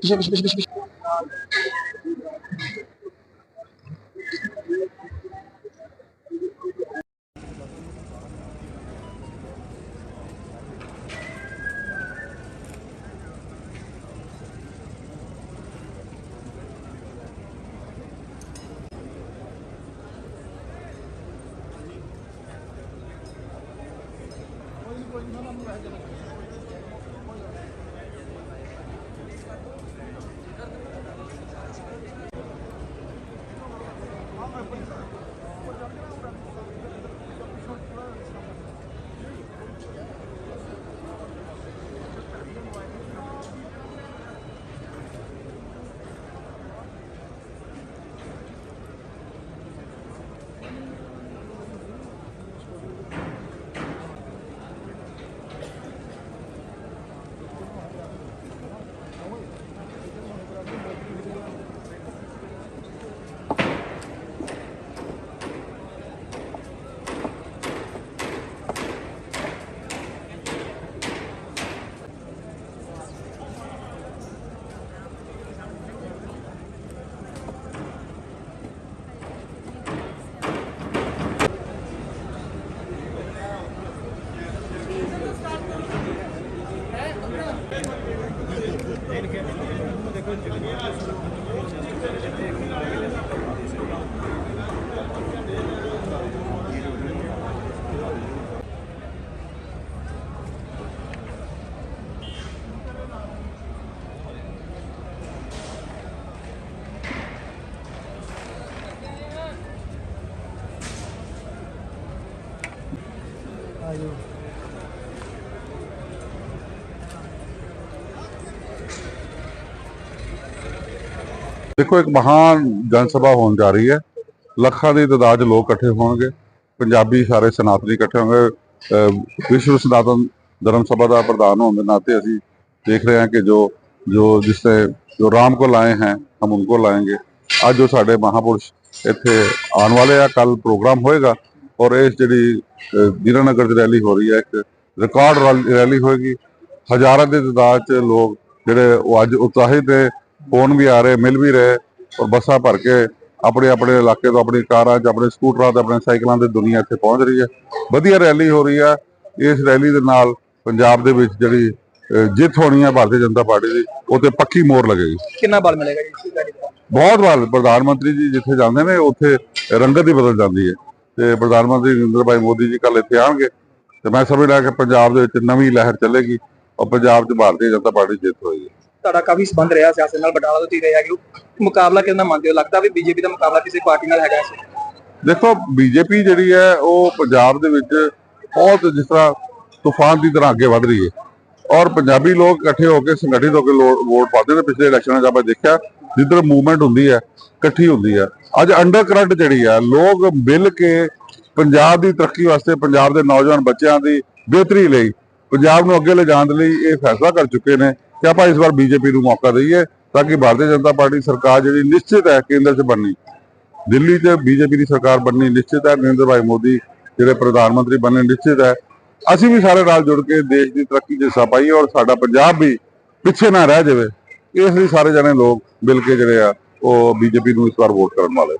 ਪਿੱਛੇ ਪਿੱਛੇ どうもありがとうございました。ਪਿੱਛੇ ਪਿੱਛੇ ਦੇਖੋ, ਇੱਕ ਮਹਾਨ ਜਨ ਸਭਾ ਹੋਣ ਜਾ ਰਹੀ ਹੈ। ਲੱਖਾਂ ਦੀ ਤਦਾਦ ਲੋਕ ਇਕੱਠੇ ਹੋਣਗੇ। ਪੰਜਾਬੀ ਸਾਰੇ ਸਨਾਤਨੀ ਇਕੱਠੇ ਹੋਣਗੇ। ਵਿਸ਼ਵ ਸਨਾਤਨ ਧਰਮ ਸਭਾ ਦਾ ਪ੍ਰਧਾਨ ਹੋਣ ਦੇ ਨਾਤੇ ਅਸੀਂ ਦੇਖ ਰਹੇ ਹਾਂ ਕਿ ਜੋ ਜੋ ਜਿਸ ਤੇ, ਜੋ ਰਾਮ ਕੋ ਲਾਏ ਹਨ ਹਮ ਉਨਕੋ ਲਾਏਗੇ। ਅੱਜ ਜੋ ਸਾਡੇ ਮਹਾਪੁਰਸ਼ ਇੱਥੇ ਆਉਣ ਵਾਲੇ ਆ। ਕੱਲ ਪ੍ਰੋਗਰਾਮ ਹੋਏਗਾ ਔਰ ਇਸ ਜਿਹੜੀ ਦੀਨਾਨਗਰ ਦੀ ਰੈਲੀ ਹੋ ਰਹੀ ਹੈ, ਇੱਕ ਰਿਕਾਰਡ ਰੈਲੀ ਹੋਏਗੀ। ਹਜ਼ਾਰਾਂ ਦੇ ਤਦਾਦ ਚ ਲੋਕ ਜਿਹੜੇ ਉਹ ਅੱਜ ਉਤਸ਼ਾਹਿਤ ਹੈ ਫੋਨ ਵੀ ਆ ਰਹੇ ਮਿਲ ਵੀ ਰਹੇ ਔਰ ਬੱਸਾਂ ਭਰ ਕੇ ਆਪਣੇ ਆਪਣੇ ਇਲਾਕੇ ਤੋਂ ਆਪਣੀ ਕਾਰਾਂ 'ਚ ਆਪਣੇ ਸਕੂਟਰਾਂ ਤੇ ਆਪਣੇ ਸਾਈਕਲਾਂ ਤੇ ਦੁਨੀਆ ਇੱਥੇ ਪਹੁੰਚ ਰਹੀ ਹੈ। ਵਧੀਆ ਰੈਲੀ ਹੋ ਰਹੀ ਹੈ। ਇਸ ਰੈਲੀ ਦੇ ਨਾਲ ਪੰਜਾਬ ਦੇ ਵਿੱਚ ਜਿਹੜੀ ਜਿੱਤ ਹੋਣੀ ਹੈ ਭਾਰਤੀ ਜਨਤਾ ਪਾਰਟੀ ਦੀ ਉਹ ਤੇ ਪੱਕੀ ਮੋਹਰ ਲੱਗੇਗੀ। ਕਿੰਨਾ ਬਲ ਮਿਲੇਗਾ ਜੀ ਬਹੁਤ ਵਾਰ ਪ੍ਰਧਾਨ ਮੰਤਰੀ ਜੀ ਜਿੱਥੇ ਜਾਂਦੇ ਨੇ ਉੱਥੇ ਰੰਗਤ ਹੀ ਬਦਲ ਜਾਂਦੀ ਹੈ। ਤੇ ਪ੍ਰਧਾਨ ਮੰਤਰੀ ਨਰਿੰਦਰ ਭਾਈ ਮੋਦੀ ਜੀ ਕੱਲ ਇੱਥੇ ਆਉਣਗੇ। ਤੇ ਮੈਂ ਸਮਝਦਾ ਕਿ ਪੰਜਾਬ ਦੇ ਵਿੱਚ ਨਵੀਂ ਲਹਿਰ ਚੱਲੇਗੀ ਔਰ ਪੰਜਾਬ 'ਚ ਭਾਰਤੀ ਜਨਤਾ ਪਾਰਟੀ ਜਿੱਤ ਹੋਏਗੀ। ਤੁਹਾਡਾ ਕਾਫੀ ਸੰਬੰਧ ਰਿਹਾ ਸਿਆਸਤ ਨਾਲ, ਬਟਾਲਾ ਤੋਂ ਤੁਸੀਂ ਰਹੇ ਹੈਗੇ ਹੋ। ਮੁਕਾਬਲਾ ਕਿਹਦੇ ਮੰਨਦੇ ਹੋ? ਲੱਗਦਾ ਵੀ ਬੀਜੇਪੀ ਦਾ ਮੁਕਾਬਲਾ ਕਿਸੇ ਪਾਰਟੀ ਨਾਲ ਹੈਗਾ ਇਸ ਦੇਖੋ, ਬੀਜੇਪੀ ਜਿਹੜੀ ਹੈ, ਉਹ ਪੰਜਾਬ ਦੇ ਵਿੱਚ ਬਹੁਤ ਜਿਸ ਤਰ੍ਹਾਂ ਤੂਫਾਨ ਦੀ ਤਰ੍ਹਾਂ ਅੱਗੇ ਵਧ ਰਹੀ ਹੈ। ਔਰ ਪੰਜਾਬੀ ਲੋਕ ਇਕੱਠੇ ਹੋ ਕੇ, ਸੰਗਠਿਤ ਹੋ ਕੇ ਵੋਟ ਪਾਉਂਦੇ ਨੇ। ਪਿਛਲੇ ਇਲੈਕਸ਼ਨਾਂ 'ਚ ਆਪਾਂ ਦੇਖਿਆ, ਜਿੱਧਰ ਮੂਵਮੈਂਟ ਹੁੰਦੀ ਹੈ, ਇਕੱਠੀ ਹੁੰਦੀ ਹੈ। ਅੱਜ ਅੰਡਰ ਕਰੰਟ ਜਿਹੜੀ ਹੈ, ਲੋਕ ਮਿਲ ਕੇ ਪੰਜਾਬ ਦੀ ਤਰੱਕੀ ਵਾਸਤੇ, ਪੰਜਾਬ ਦੇ ਨੌਜਵਾਨ ਬੱਚਿਆਂ ਦੀ ਬਿਹਤਰੀ ਲਈ ਪੰਜਾਬ ਨੂੰ ਅੱਗੇ ਲਿਜਾਣ ਦੇ ਲਈ ਇਹ ਫੈਸਲਾ ਕਰ ਚੁੱਕੇ ਨੇ ਕਿ ਆਪਾਂ ਇਸ ਵਾਰ ਬੀਜੇਪੀ ਨੂੰ ਮੌਕਾ ਦਈਏ ਤਾਂ ਕਿ ਭਾਰਤੀ ਜਨਤਾ ਪਾਰਟੀ ਸਰਕਾਰ ਜਿਹੜੀ ਨਿਸ਼ਚਿਤ ਹੈ ਕੇਂਦਰ 'ਚ ਬਣਨੀ। ਦਿੱਲੀ 'ਚ ਬੀਜੇਪੀ ਦੀ ਸਰਕਾਰ ਬਣਨੀ ਨਿਸ਼ਚਿਤ ਹੈ, ਨਰਿੰਦਰ ਭਾਈ ਮੋਦੀ ਜਿਹੜੇ ਪ੍ਰਧਾਨ ਮੰਤਰੀ ਬਣਨੇ ਨਿਸ਼ਚਿਤ ਹੈ। ਅਸੀਂ ਵੀ ਸਾਰੇ ਨਾਲ ਜੁੜ ਕੇ ਦੇਸ਼ ਦੀ ਤਰੱਕੀ 'ਚ ਹਿੱਸਾ ਪਾਈਏ ਔਰ ਸਾਡਾ ਪੰਜਾਬ ਵੀ ਪਿੱਛੇ ਨਾ ਰਹਿ ਜਾਵੇ। ਇਸ ਲਈ ਸਾਰੇ ਜਣੇ ਲੋਕ ਮਿਲ ਕੇ ਜਿਹੜੇ ਆ, ਉਹ ਬੀਜੇਪੀ ਨੂੰ ਇਸ ਵਾਰ ਵੋਟ ਕਰਨ ਵਾਲੇ